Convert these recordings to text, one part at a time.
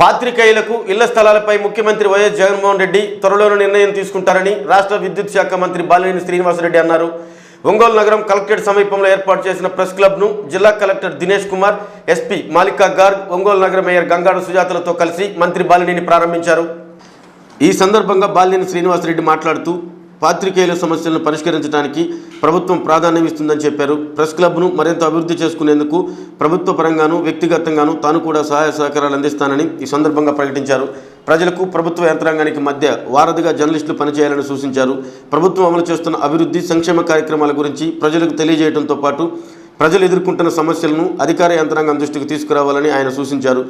పాత్రికేయులకు ఇళ్ళ స్థలాలపై ముఖ్యమంత్రి వైఎస్ జగన్మోహన్ రెడ్డి త్వరలోనే నిర్ణయం తీసుకుంటారని రాష్ట్ర విద్యుత్ శాఖ మంత్రి బాలినేని శ్రీనివాసరెడ్డి అన్నారు. ఒంగోలు నగరం కలెక్టరేట్ సమీపంలో ఏర్పాటు చేసిన ప్రెస్ క్లబ్ను జిల్లా కలెక్టర్ దినేష్ కుమార్ ఎస్పీ మాలికా గార్గ్ ఒంగోలు నగర మేయర్ గంగాడు సుజాతలతో కలిసి మంత్రి బాలినేని ప్రారంభించారు. ఈ సందర్భంగా బాలినేని శ్రీనివాసరెడ్డి మాట్లాడుతూ పాత్రికేయుల సమస్యలను పరిష్కరించడానికి ప్రభుత్వం ప్రాధాన్యం ఇస్తుందని చెప్పారు. ప్రెస్ క్లబ్ను మరింత అభివృద్ధి చేసుకునేందుకు ప్రభుత్వ పరంగాను వ్యక్తిగతంగాను తాను కూడా సహాయ సహకారాలు అందిస్తానని ఈ సందర్భంగా ప్రకటించారు. ప్రజలకు ప్రభుత్వ యంత్రాంగానికి మధ్య వారధిగా జర్నలిస్టులు పనిచేయాలని సూచించారు. ప్రభుత్వం అమలు చేస్తున్న అభివృద్ధి సంక్షేమ కార్యక్రమాల గురించి ప్రజలకు తెలియజేయడంతో పాటు ప్రజలు ఎదుర్కొంటున్న సమస్యలను అధికార యంత్రాంగం దృష్టికి తీసుకురావాలని ఆయన సూచించారు.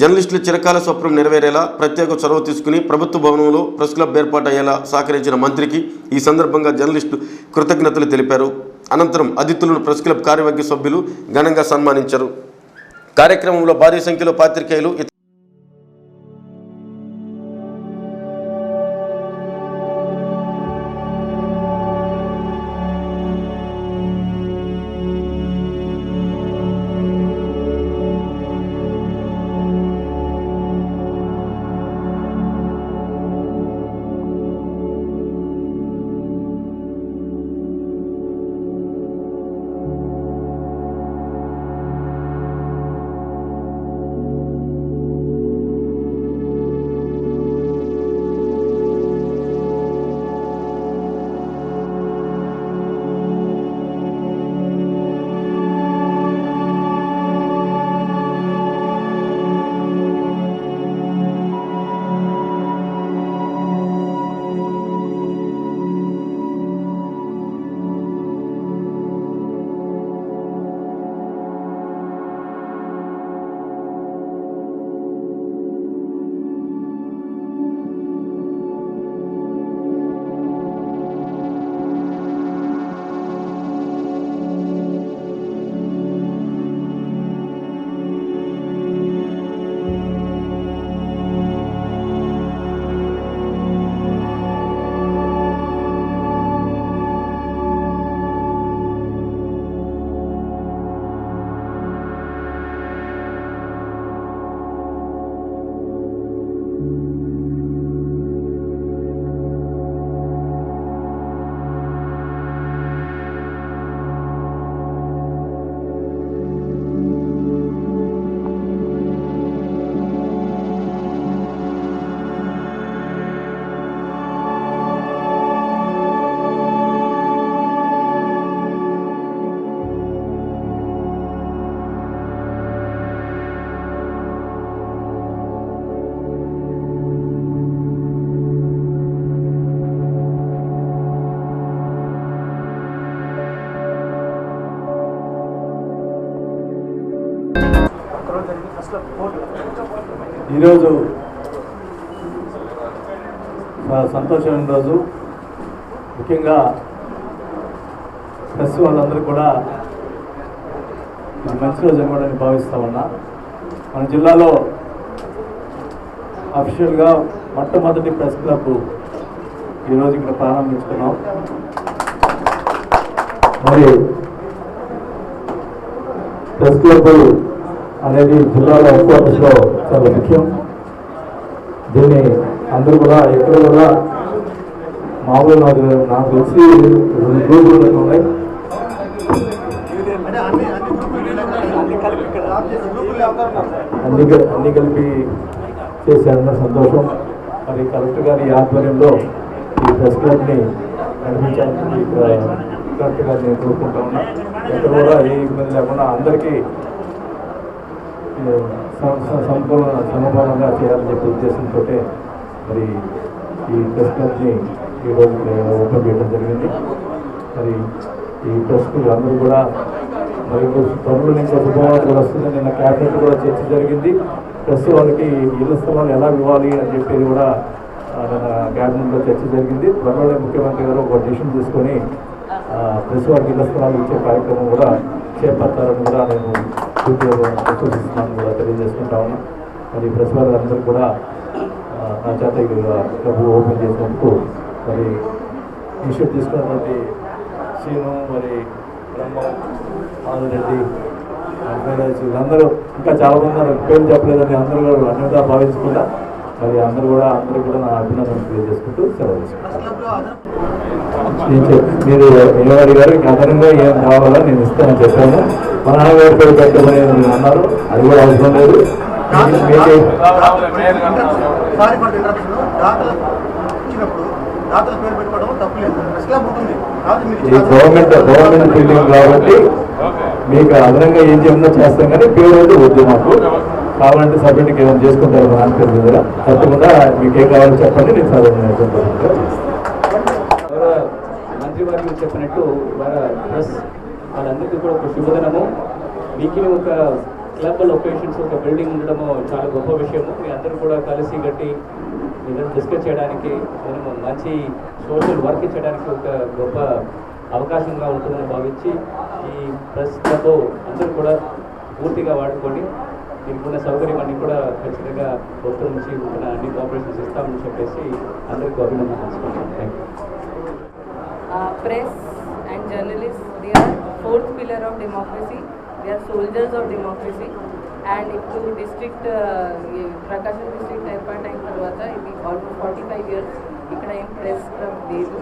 జర్నలిస్టుల చిరకాల స్వప్నం నెరవేరేలా ప్రత్యేక చొరవ తీసుకుని ప్రభుత్వ భవనంలో ప్రెస్ క్లబ్ ఏర్పాటు అయ్యేలా సహకరించిన మంత్రికి ఈ సందర్భంగా జర్నలిస్టు కృతజ్ఞతలు తెలిపారు. అనంతరం అతిథులను ప్రెస్ క్లబ్ కార్యవర్గ సభ్యులు ఘనంగా సన్మానించారు. కార్యక్రమంలో భారీ సంఖ్యలో పాత్రికేయులు ఈరోజు చాలా సంతోషమైన రోజు. ముఖ్యంగా ప్రెస్ వాళ్ళందరూ కూడా మంచి రోజు అని కూడా నేను ఉన్నా. మన జిల్లాలో అఫీషియల్గా మొట్టమొదటి ప్రెస్ క్లబ్ ఈరోజు ఇక్కడ ప్రారంభించుకున్నాం. మరి ప్రెస్ క్లబ్ అనేది జిల్లాలో హెడ్క్వార్టర్స్లో చాలా ముఖ్యం. దీన్ని అందరూ కూడా ఎక్కడ కూడా మామూలు నాకు నాకు తెలిసి రెండు గ్రూపులు ఉన్నాయి. అన్ని అన్ని కలిపి చేశారన్న సంతోషం. మరి కలెక్టర్ గారి ఆధ్వర్యంలో ఈ ప్రెస్ క్లబ్ని నడిపించాలని కలెక్టర్ గారిని నేను కోరుకుంటా ఉన్నా. ఎక్కడ కూడా ఏ ఇబ్బంది లేకుండా అందరికీ సంపూర్ణ సమపాలంగా చేయాలని చెప్పే ఉద్దేశంతో మరి ఈ ప్రెస్ క్లబ్ని ఈరోజు ఓపెన్ చేయడం జరిగింది. మరి ఈ ప్రెస్ అందరూ కూడా మరి త్వరలో నుంచి శుభవార్త కూడా వస్తుంది నిన్న క్యాబినెట్ కూడా చర్చ జరిగింది. ప్రెస్ వాళ్ళకి ఇళ్ళ స్థలాలు ఎలా ఇవ్వాలి అని చెప్పేది కూడా ఆ, నిన్న క్యాబినెట్లో చర్చ జరిగింది. త్వరలోనే ముఖ్యమంత్రి గారు ఒక డిసిషన్ తీసుకొని ప్రెస్ వాళ్ళకి ఇళ్ళ స్థలాలు ఇచ్చే కార్యక్రమం కూడా చేపడతారని కూడా నేను సూచిస్తున్నాను కూడా తెలియజేసుకుంటా ఉన్నా. మరి ప్రెస్ వాళ్ళందరూ కూడా నా చేత క్లబ్ ఓపెన్ చేసినందుకు మరి ఇష్యూ తీసుకున్నటువంటి శ్రీను మరి బ్రహ్మ ఆదిరెడ్డి అడ్మైరర్స్ వీళ్ళందరూ ఇంకా చాలా మంది పేరు చెప్పలేదని అందరూ కూడా అన్నిగా భావించకుండా మరి అందరూ కూడా అందరూ కూడా నా అభినందనలు తెలియజేసుకుంటూ సెలవు తీసుకుంటాను. మీరు ఏమడి గారు అదనంగా ఏం కావాలో నేను ఇస్తానని చెప్పాను. మా నాన్నగారి పేరు పెట్టమని అన్నారు. అది కూడా అవసరం లేదు. ఇచ్చిన- గవర్నమెంట్ గవర్నమెంట్ బిల్డింగ్ కాబట్టి మీకు అదనంగా ఏం చెప్పినా చేస్తాం కానీ పేరు అయితే వద్దు మాకు. కావాలంటే సబ్మిట్కి ఏమైనా చేసుకుంటారు మా నాన్న పేరు మీద తప్పకుండా మీకు ఏం కావాలో చెప్పండి నేను సబ్మిట్ గౌరవ మంత్రివర్యులు చెప్పినట్టు ఇవాళ ప్రెస్ వాళ్ళందరికీ కూడా ఒక శుభదనము. మీకు ఒక క్లబ్ లొకేషన్స్ ఒక బిల్డింగ్ ఉండడము చాలా గొప్ప విషయము. మీ అందరూ కూడా కలిసి గట్టి ఏదైనా డిస్కస్ చేయడానికి మనము మంచి సోషల్ వర్క్ చేయడానికి ఒక గొప్ప అవకాశంగా ఉంటుందని భావించి ఈ ప్రెస్ క్లబ్ అందరూ కూడా పూర్తిగా వాడుకొని దీనికి ఉన్న సౌకర్యం అన్ని కూడా ఖచ్చితంగా ప్రభుత్వం నుంచి ఉన్న అన్ని కోఆపరేషన్స్ ఇస్తామని చెప్పేసి అందరికీ అభినందన తెలుసుకుంటాను thank you press and journalists, they are fourth pillar of democracy. They are soldiers of democracy. And ఇప్పుడు డిస్ట్రిక్ట్ ప్రకాశం డిస్ట్రిక్ట్ ఏర్పాటు అయిన తర్వాత ఇది ఆల్మోస్ట్ ఫార్టీ ఫైవ్ ఇయర్స్ ఇక్కడ ఏం ప్రెస్ క్లబ్ లేదు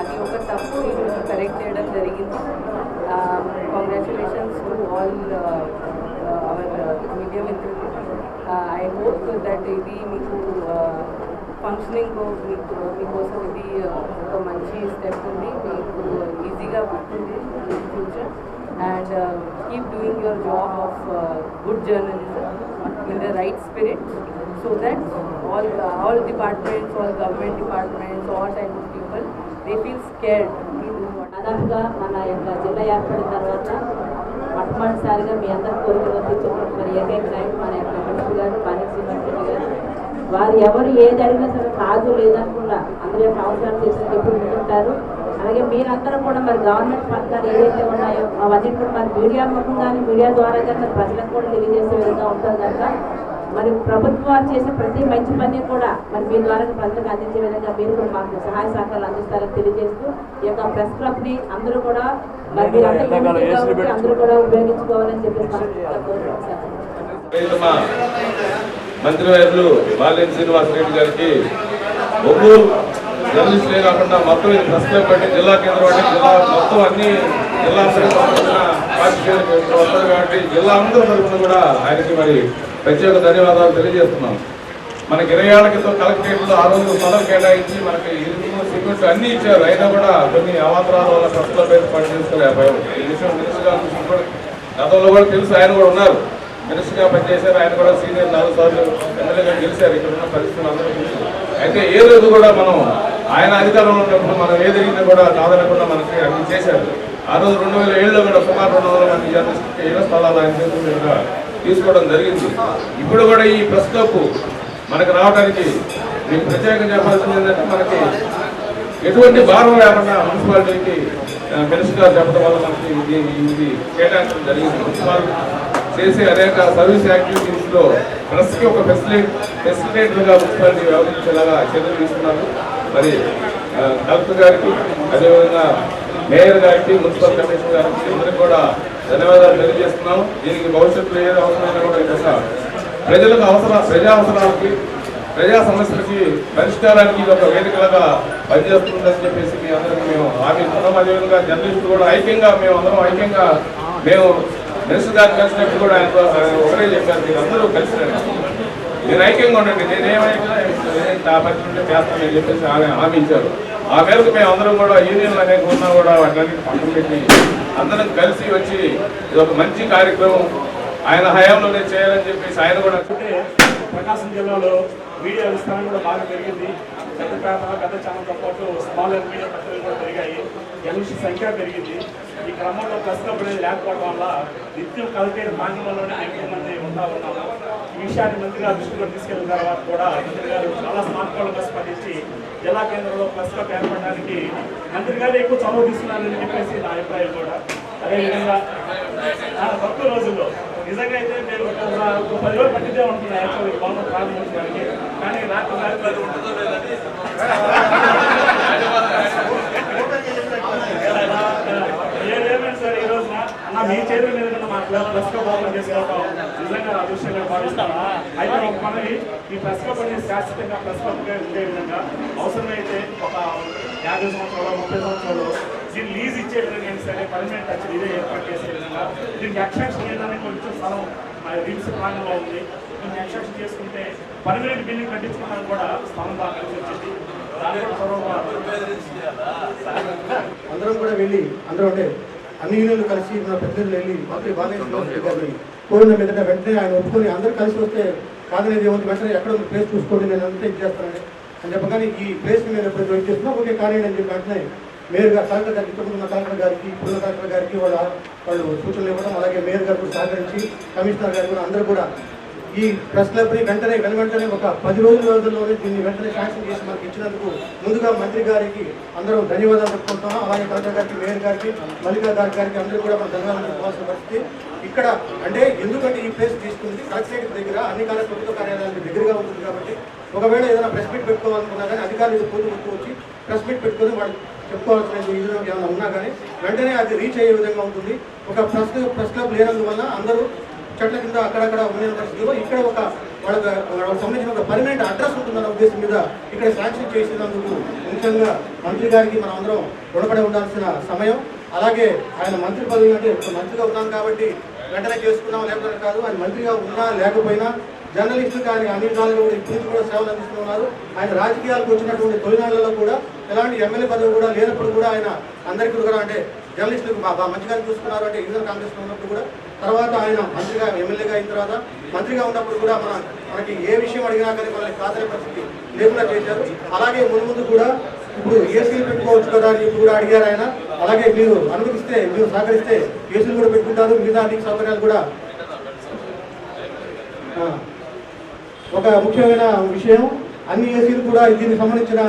అది ఒక తప్పు నేను కరెక్ట్ చేయడం జరిగింది congratulations to all our media మిత్రులు ఐ హోప్ దట్ ఇది మీకు ఫంక్షనింగ్ మీకు మీకోసం ఇది ఒక మంచి స్టెప్ ఉంది. మీకు ఈజీగా ఉంటుంది future and keep doing your job of good journalism in the right spirit so that all all departments all government departments all type of people they feel scared we దాదాపుగా మన యొక్క జిల్లా ఏర్పడిన తర్వాత మొట్టమొదటిసారిగా మీ అందరి కోరికలు తీర్చుకున్న మరి ఏకైక నాయకుడు మన యొక్క మినిస్టర్ గారు పానీ శ్రీనివాసరెడ్డి గారు. వారు ఎవరు ఏది అడిగినా సరే కాదు లేదనకుండా అందరి యొక్క అవసరాలు తీసుకుని ఎప్పుడు ముందుంటారు అలాగే మీరందరూ కూడా మరి గవర్నమెంట్ పథకాలు ఏదైతే ఉన్నాయో అవన్నీ కూడా మరి మీడియా ముఖంగానే మీడియా ద్వారా కానీ మరి ప్రజలకు కూడా తెలియజేసే విధంగా ఉంటుంది కనుక మరి ప్రభుత్వాలు చేసే ప్రతి మంచి పని కూడా మరి మీ ద్వారా ప్రజలకు అందించే విధంగా మీరు కూడా మాకు సహాయ సహకారాలు అందిస్తారని తెలియజేస్తూ ఈ యొక్క ప్రెస్ క్లబ్ని అందరూ కూడా మరి అందరూ కూడా ఉపయోగించుకోవాలని చెప్పేసి మనస్ఫూర్తిగా కోరుకుంటున్నాను సార్. మంత్రివర్యులు శ్రీనివాసరెడ్డి గారికి ఒంగోలు జర్నలిస్టులే కాకుండా మొత్తం ఇది ప్రెస్ క్లబ్ జిల్లా కేంద్రం అంటే జిల్లా మొత్తం అన్ని జిల్లా వస్తారు కాబట్టి జిల్లా అందరి తరఫున కూడా ఆయనకి మరి ప్రత్యేక ధన్యవాదాలు తెలియజేస్తున్నాం. మనకి ఇరవై ఏళ్ళ కలెక్టరేట్లో ఆ రోజు స్థలం కేటాయించి మనకి ఇరుము సిమెంట్ అన్ని ఇచ్చారు. అయినా కూడా కొన్ని అవాంతరాల వల్ల ప్రెస్ క్లబ్ ఏర్పాటు చేసుకోలేకపోయాం. ఈ విషయం తెలుసు గతంలో కూడా తెలుసు ఆయన కూడా ఉన్నారు. మినిస్టర్గా పనిచేశారు. ఆయన కూడా సీనియర్ నాలుగు సార్లు ఎమ్మెల్యేగా గెలిచారు. ఇక్కడ ఉన్న పరిస్థితులు అందరూ అయితే ఏ రోజు కూడా మనం ఆయన అధికారంలో ఉన్నప్పుడు మనం ఏ జరిగినా కూడా కాదనకుండా మనకి అన్ని చేశారు. ఆ రోజు రెండు వేల ఏడులో కూడా సుమారు రెండు వందల మంది జర్నలిస్ట్ ఇళ్ళ స్థలాలు ఆయన చేతుల తీసుకోవడం జరిగింది. ఇప్పుడు కూడా ఈ ప్రెస్ క్లబ్ మనకు రావడానికి మీకు ప్రత్యేకంగా చెప్పాల్సింది ఏంటంటే మనకి ఎటువంటి భారం లేకుండా మున్సిపాలిటీకి మినిస్టర్ గారు చెప్పడం వల్ల మనకి ఇది ఇది కేటాయించడం జరిగింది. మున్సిపాలిటీ చేసే అనేక సర్వీస్ యాక్టివిటీస్లో కి ఒక ఫెసిలిటీ ఫెసిలిటేటర్గా మున్సిపాలిటీ వ్యవహరించేలాగా చర్యలు తీసుకున్నారు. మరి ఆ, కలెక్టర్ గారికి అదేవిధంగా మేయర్ గారికి మున్సిపల్ కమిషనర్ గారికి అందరికీ కూడా ధన్యవాదాలు తెలియజేస్తున్నాం. దీనికి భవిష్యత్తులో ఏది అవసరమైనా కూడా ఈ ప్రజలకు అవసర ప్రజా అవసరాలకి ప్రజా సమస్యలకి పరిష్కారానికి ఇది ఒక వేదికలుగా పనిచేస్తుందని చెప్పేసి మీ అందరికీ మేము హామీ ఇస్తున్నాం. అదేవిధంగా జర్నలిస్టులు కూడా ఐక్యంగా మేము అందరం ఐక్యంగా మేము మినిస్టర్ గారిని కలిసినప్పుడు కూడా ఆయన ఆయన చెప్పారు మీరు అందరూ కలిసి నేను మీరు ఐక్యంగా ఉండండి. నేనేమైనా నా పరిస్థితి ఉంటే చేస్తానని చెప్పేసి ఆయన హామీ ఆ మేరకు మేము అందరం కూడా యూనియన్లు అనేక ఉన్నా కూడా వాటి పక్కన పెట్టి అందరం కలిసి వచ్చి ఇది ఒక మంచి కార్యక్రమం. ఆయన హయాంలోనే చేయాలని చెప్పేసి ఆయన కూడా ప్రకాశం జిల్లాలో మీడియా విస్తరణ కూడా బాగా పెరిగింది. పెద్ద పేపర్ పెద్ద ఛానల్తో పాటు స్మాల్ మీడియా పత్రికలు కూడా పెరిగాయి. ఎన్సీ సంఖ్య పెరిగింది. ఈ క్రమంలో ప్రెస్ లేకపోవడం వల్ల నిత్యం కలెక్టరేట్ ప్రాంగణంలోనే ఎక్కువ మంది ఉంటా ఉన్నాము ఈ విషయాన్ని మంత్రి గారు దృష్టిలో తీసుకెళ్ళిన తర్వాత కూడా మంత్రి గారు చాలా స్మార్ట్ఫోన్లు స్పందించి జిల్లా కేంద్రంలో ప్రెస్ క్లబ్ ఏర్పడడానికి మంత్రి గారు ఎక్కువ చొరవ తీసుకున్నారని చెప్పేసి నా అభిప్రాయం కూడా. అదేవిధంగా ఆ, తక్కువ రోజుల్లో నిజంగా అయితే నేను ఒక పది రోజులు పట్టితే ఉంటుంది యాక్చువల్ భవనం ప్రారంభించడానికి. కానీ రాత్రి రాత్రి అది ఉంటుందో లేదని ఏదేమైనా సరే ఈ రోజున అన్న మీ చేతుల మీద ఉన్న మా ప్రెస్ క్లబ్ ఓపెన్ చేసుకోవడం నిజంగా అదృష్టంగా భావిస్తాను అయితే ఒక మనకి ఈ ప్రెస్ క్లబ్ అనేది శాశ్వతంగా ప్రెస్ క్లబ్ ఉండే విధంగా అవసరమైతే ఒక యాభై సంవత్సరాలు ముప్పై సంవత్సరాలు దీన్ని లీజ్ ఇచ్చే విధంగా సరే పర్మనెంట్ టచ్ ఇదే ఏర్పాటు చేసే విధంగా. దీనికి ఎక్స్ట్రాక్షన్ చేయడానికి కొంచెం స్థలం మన రిమ్స్ ప్రాంగంలో ఉంది. దీన్ని ఎక్స్ట్రాక్షన్ చేసుకుంటే పర్మనెంట్ బిల్డింగ్ కట్టించుకోవడానికి కూడా స్థలం బాగా కలిసి వచ్చింది. కూడా అందరం కూడా వెళ్ళి అందరూ అంటే అన్ని యూనియన్లు కలిసి మన ప్రతినిధులు వెళ్ళి మంత్రి గారిని కోరిన మీదట వెంటనే ఆయన ఒప్పుకొని అందరూ కలిసి వస్తే కాదనేది ఏముంది వెంటనే ఎక్కడ ప్లేస్ చూసుకోండి నేను అంతా ఇది చేస్తానని. అని చెప్పగానే ఈ ప్లేస్ మేము ఎప్పుడు వెయిట్ చేస్తున్నా ఓకే కానీ అని చెప్పి వెంటనే మేయర్ గారు కలెక్టర్ గారికి ఇప్పుడున్న కలెక్టర్ గారికి ఇప్పుడున్న కలెక్టర్ గారికి వాళ్ళ వాళ్ళు సూచనలు ఇవ్వడం అలాగే మేయర్ గారు కూడా సహకరించి కమిషనర్ గారు కూడా అందరూ కూడా ఈ ప్రెస్ క్లబ్ని వెంటనే వెనువెంటనే ఒక పది రోజుల రోజుల్లోనే దీన్ని వెంటనే శాంక్షన్ చేసి మనకి ఇచ్చినందుకు ముందుగా మంత్రి గారికి అందరూ ధన్యవాదాలు చెప్పుకుంటున్నాం. అలాగే కలెక్టర్ గారికి మేయర్ గారికి మల్లికా గారి గారికి అందరూ కూడా మన ధన్యవాదాలు చెప్పుకోవాల్సిన పరిస్థితి. ఇక్కడ అంటే ఎందుకంటే ఈ ప్లేస్ తీసుకుంది కలెక్టరేట్ దగ్గర అన్ని కాల ప్రభుత్వ కార్యాలయాలకు దగ్గరగా ఉంటుంది కాబట్టి ఒకవేళ ఏదైనా ప్రెస్ మీట్ పెట్టుకోవాలనుకున్నా కానీ అధికారులు పూర్తి గుర్తు వచ్చి ప్రెస్ మీట్ పెట్టుకొని వాళ్ళు చెప్పుకోవాల్సిన ఏమైనా ఉన్నా కానీ వెంటనే అది రీచ్ అయ్యే విధంగా ఉంటుంది. ఒక ప్రెస్ ప్రెస్ క్లబ్ లేనందువల్ల అందరూ చెట్ల కింద అక్కడక్కడ ఉండే ఇక్కడ ఒక వాళ్ళకి వాళ్ళకి సంబంధించిన ఒక పర్మనెంట్ అడ్రస్ ఉంటుందన్న ఉద్దేశం మీద ఇక్కడ శాంక్షన్ చేసినందుకు ముఖ్యంగా మంత్రి గారికి మనం అందరం రుణపడి ఉండాల్సిన సమయం. అలాగే ఆయన మంత్రి పదవి అంటే మంత్రిగా ఉన్నాం కాబట్టి వెంటనే చేసుకున్నాం లేకపోతే కాదు ఆయన మంత్రిగా ఉన్నా లేకపోయినా జర్నలిస్టులు కానీ అన్ని విధాలుగా కూడా ఇప్పుడు కూడా సేవలు అందిస్తున్నారు. ఆయన రాజకీయాలకు వచ్చినటువంటి తొలినాళ్ళలో కూడా ఎలాంటి ఎమ్మెల్యే పదవి కూడా లేనప్పుడు కూడా ఆయన అందరికీ కూడా అంటే జర్నలిస్టులకు బాగా మంచిగా చూసుకున్నారు అంటే యూనియన్ కాంగ్రెస్ ఉన్నప్పుడు కూడా తర్వాత ఆయన మంత్రిగా ఎమ్మెల్యేగా అయిన తర్వాత మంత్రిగా ఉన్నప్పుడు కూడా మన మనకి ఏ విషయం అడిగినా కానీ మనల్ని కాదనే పరిస్థితి లేకుండా చేశారు. అలాగే ముందు ముందు కూడా ఇప్పుడు ఏసీలు పెట్టుకోవచ్చు కదా అని కూడా అడిగారు ఆయన. అలాగే మీరు అనుమతిస్తే మీరు సహకరిస్తే ఏసీలు కూడా పెట్టుకుంటారు మిగతా అన్ని సౌకర్యాలు కూడా. ఒక ముఖ్యమైన విషయం అన్ని ఏసీలు కూడా దీనికి సంబంధించిన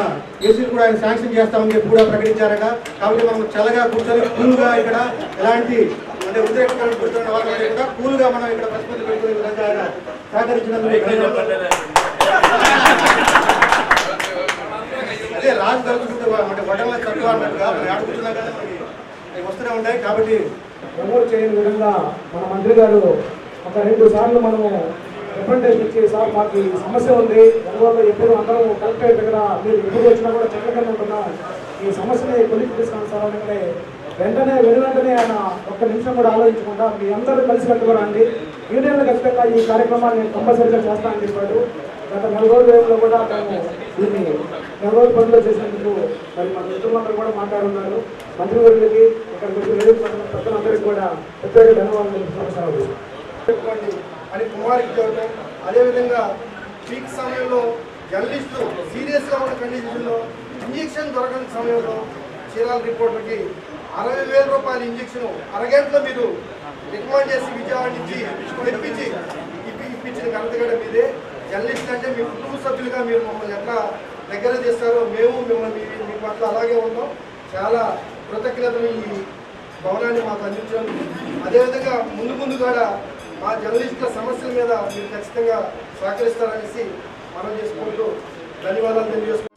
ఏసీలు కూడా ఆయన శాంక్షన్ చేస్తామని చెప్పి కూడా ప్రకటించారట. కాబట్టి మనం చల్లగా కూర్చొని కూల్గా ఇక్కడ ఎలాంటి అంటే ఉద్రేకాలు కూర్చున్న వాళ్ళంటే కూడా కూల్గా మనం ఇక్కడ ప్రశ్నలు పెట్టుకునే విధంగా ఆయన సహకరించినందుకు. అదే రాజు తలుచుకుంటే అంటే వడ్డల తక్కువ అన్నట్టుగా మనం ఆడుకుంటున్నా మనకి అవి వస్తూనే ఉంటాయి కాబట్టి ప్రమోట్ చేయని విధంగా మన మంత్రి గారు ఒక రెండు సార్లు మనము రిప్రజెంటేషన్ ఇచ్చి సార్ మాకు ఈ సమస్య ఉంది. దానివల్ల ఎప్పుడు అందరం కలెక్టరేట్ దగ్గర మీరు ఎప్పుడు వచ్చినా కూడా కింద ఉంటున్నాం. ఈ సమస్యని కొలికి తీసుకొని సార్ అనగానే వెంటనే వెను వెంటనే ఆయన ఒక్క నిమిషం కూడా ఆలోచించకుండా మీ అందరూ కలిసి కట్టుకోరండి యూనియన్లు ఖచ్చితంగా ఈ కార్యక్రమాన్ని నేను కంపల్సరీగా చేస్తానని చెప్పాడు. గత నెల రోజుల కూడా మేము దీన్ని నెల రోజుల పనిలో చేసినందుకు మరి మన మిత్రులందరూ కూడా మాట్లాడున్నారు. మంత్రివర్యులకి ఇక్కడికి వచ్చి వేదిక పట్ల కూడా ప్రత్యేక ధన్యవాదాలు తెలుపుతున్నాను అని కుమారికి చెప్పడం అదేవిధంగా పీక్ సమయంలో జర్నలిస్టులు సీరియస్గా ఉన్న కండిషన్లో ఇంజెక్షన్ దొరకని సమయంలో చీరాల రిపోర్టర్కి అరవై వేల రూపాయల ఇంజక్షన్ అరగంటలో మీరు రికమెండ్ చేసి విజయవాడ నుంచి తెప్పించి ఇప్పి ఇప్పించిన ఘనత కూడా మీదే. జర్నలిస్ట్ అంటే మీ కుటుంబ సభ్యులుగా మీరు మమ్మల్ని ఎట్లా దగ్గర చేస్తారో మేము మిమ్మల్ని మీ- మీ పట్ల అలాగే ఉన్నాం చాలా కృతజ్ఞతలు ఈ భవనాన్ని మాకు అందించారు అదేవిధంగా ముందు ముందు కూడా మా జర్నలిస్టుల సమస్యల మీద మీరు ఖచ్చితంగా సహకరిస్తారనేసి మనం చేసుకుంటూ ధన్యవాదాలు తెలియజేసుకుంటూ